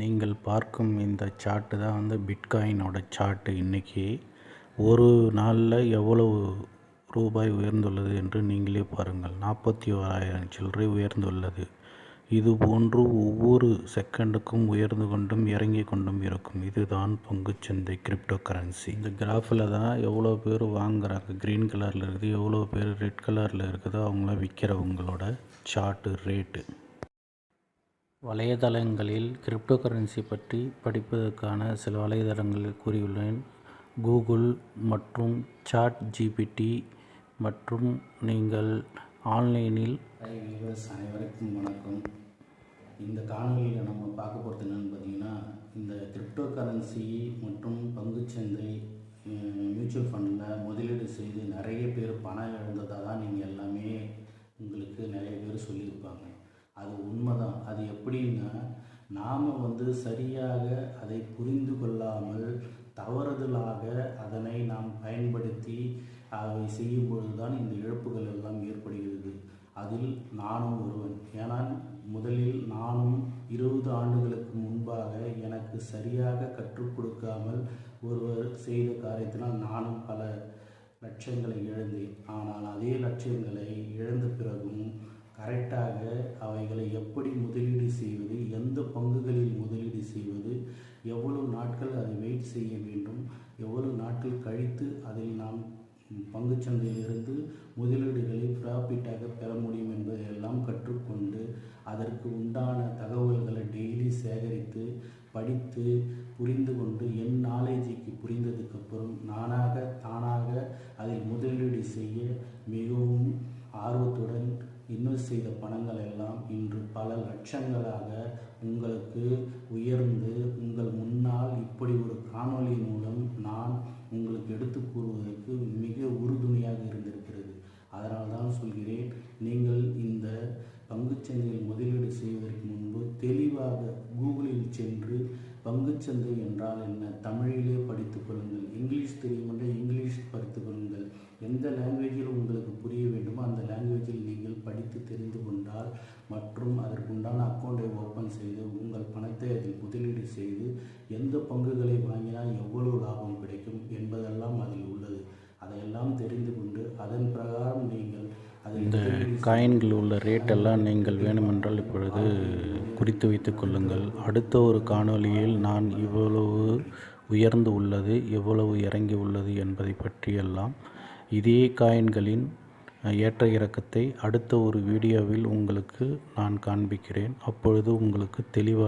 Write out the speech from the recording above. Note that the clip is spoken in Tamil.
நீங்கள் பார்க்கும் இந்த சார்ட்டு தான் வந்து பிட்காயினோட சார்ட்டு இன்றைக்கி ஒரு நாளில் எவ்வளவு ரூபாய் உயர்ந்துள்ளது என்று நீங்களே பாருங்கள். நாற்பத்தி ஓராயிரம் சில்லறை உயர்ந்துள்ளது. இது போன்று ஒவ்வொரு செகண்டுக்கும் உயர்ந்து கொண்டும் இறங்கி கொண்டும் இருக்கும். இதுதான் பங்குச்சந்தை கிரிப்டோ கரன்சி இந்த கிராஃபில் தான் எவ்வளோ பேர் வாங்குறாங்க. க்ரீன் கலரில் இருக்குது. எவ்வளோ பேர் ரெட் கலரில் இருக்குதோ. அவங்களாம் விற்கிறவங்களோட சார்ட்டு ரேட்டு. வலைதளங்களில் கிரிப்டோ கரன்சி பற்றி படிப்பதற்கான சில வலைதளங்களை கூறியுள்ளேன். கூகுள் மற்றும் சாட் ஜிபிடி மற்றும் நீங்கள் ஆன்லைனில் வியூவர்ஸ் அனைவருக்கும் வணக்கம். இந்த காணொலியில் நம்ம பார்க்க போகிறது என்னென்னு பார்த்தீங்கன்னா இந்த கிரிப்டோ கரன்சி மற்றும் பங்குச்சந்தை மியூச்சுவல் ஃபண்டில் முதலீடு செய்து நிறைய பேர் பணம் இழந்ததாக தான் நீங்கள் எல்லாமே உங்களுக்கு நிறைய பேர் சொல்லியிருப்பாங்க. அது உண்மைதான். அது எப்படின்னா நாம் வந்து சரியாக அதை புரிந்து கொள்ளாமல் தவறுதலாக அதனை நாம் பயன்படுத்தி அதை செய்யும் பொழுதுதான் இந்த இழப்புகள் எல்லாம் ஏற்படுகிறது. அதில் நானும் ஒருவன். ஏனால் முதலில் நானும் இருபது ஆண்டுகளுக்கு முன்பாக எனக்கு சரியாக கற்றுக் கொடுக்காமல் ஒருவர் செய்த காரியத்தினால் நானும் பல லட்சியங்களை இழந்தேன். ஆனால் அதே லட்சியங்களை இழந்த பிறகும் கரெக்டாக அவைகளை எப்படி முதலீடு செய்வது எந்த பங்குகளில் முதலீடு செய்வது எவ்வளவு நாட்கள் அதை வெயிட் செய்ய வேண்டும் எவ்வளவு நாட்கள் கழித்து அதில் நாம் பங்குச்சந்தையிலிருந்து முதலீடுகளை ப்ராஃபிட்டாக பெற முடியும் என்பதை எல்லாம் கற்றுக்கொண்டு அதற்கு உண்டான தகவல்களை டெய்லி சேகரித்து படித்து புரிந்து கொண்டு என் நாலேஜிக்கு புரிந்ததுக்கப்புறம் நானாக தானாக அதில் முதலீடு செய்ய மிகவும் ஆர்வத்துடன் இன்வெஸ்ட் செய்த பணங்கள் எல்லாம் இன்று பல லட்சங்களாக உங்களுக்கு உயர்ந்து உங்கள் முன்னால் இப்படி ஒரு காணொளி மூலம் நான் உங்களுக்கு எடுத்து கூறுவதற்கு மிக உறுதுணையாக இருந்திருக்கிறது. அதனால் தான் சொல்கிறேன் நீங்கள் இந்த பங்குச்சந்தையில் முதலீடு செய்வதற்கு முன்பு தெளிவாக கூகுளில் சென்று பங்குச்சந்தை என்றால் என்ன? தமிழிலே படித்துக் கொள்ளுங்கள். இங்கிலீஷ் தெரியுமென்றால் என்றால் இங்கிலீஷ் படித்துக் கொள்ளுங்கள் எந்த லாங்குவேஜில் உங்களுக்கு புரிய வேண்டுமோ அந்த லாங்குவேஜில் நீங்கள் படித்து தெரிந்து கொண்டால் மற்றும் அதற்குண்டான அக்கௌண்ட்டை ஓப்பன் செய்து உங்கள் பணத்தை அதில் முதலீடு செய்து எந்த பங்குகளை வாங்கினால் எவ்வளவு லாபம் கிடைக்கும் என்பதெல்லாம் அதில் உள்ளது. அதையெல்லாம் தெரிந்து கொண்டு அதன் பிரகாரம் நீங்கள் இந்த காயின்கள் உள்ள ரேட்டெல்லாம் நீங்கள் வேணுமென்றால் இப்பொழுது குறித்து வைத்துக் கொள்ளுங்கள். அடுத்த ஒரு காணொளியில் நான் இவ்வளவு உயர்ந்து உள்ளது எவ்வளவு இறங்கி உள்ளது என்பதை பற்றியெல்லாம் இதே காயின்களின் ஏற்ற இறக்கத்தை அடுத்த ஒரு வீடியோவில் உங்களுக்கு நான் காண்பிக்கிறேன். அப்பொழுது உங்களுக்கு தெளிவாக